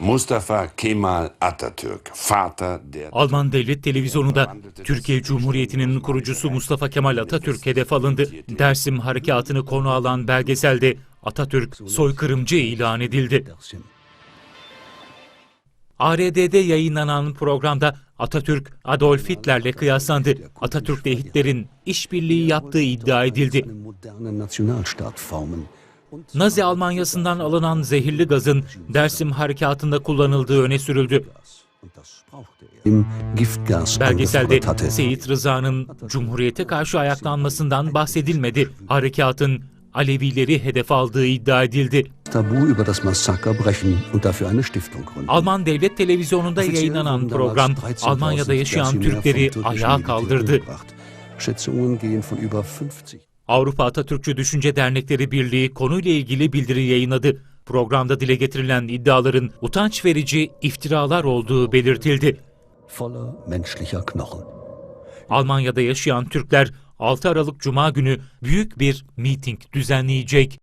Mustafa Kemal Atatürk, Vater der Alman Devlet Televizyonu'nda Türkiye Cumhuriyeti'nin kurucusu Mustafa Kemal Atatürk hedef alındı. Dersim harekatını konu alan belgeselde Atatürk soykırımcı ilan edildi. ARD'de yayınlanan programda Atatürk Adolf Hitler'le kıyaslandı. Atatürk'le Hitler'in işbirliği yaptığı iddia edildi. Nazi Almanyası'ndan alınan zehirli gazın Dersim harekatında kullanıldığı öne sürüldü. Belgeselde Seyit Rıza'nın Cumhuriyete karşı ayaklanmasından bahsedilmedi. Harekatın Alevileri hedef aldığı iddia edildi. Alman Devlet Televizyonunda yayınlanan program Almanya'da yaşayan Türkleri ayağa kaldırdı. Schätzungen gehen von über 50. Avrupa Atatürkçü Düşünce Dernekleri Birliği konuyla ilgili bildiri yayınladı. Programda dile getirilen iddiaların utanç verici iftiralar olduğu belirtildi. Almanya'da yaşayan Türkler 6 Aralık Cuma günü büyük bir miting düzenleyecek.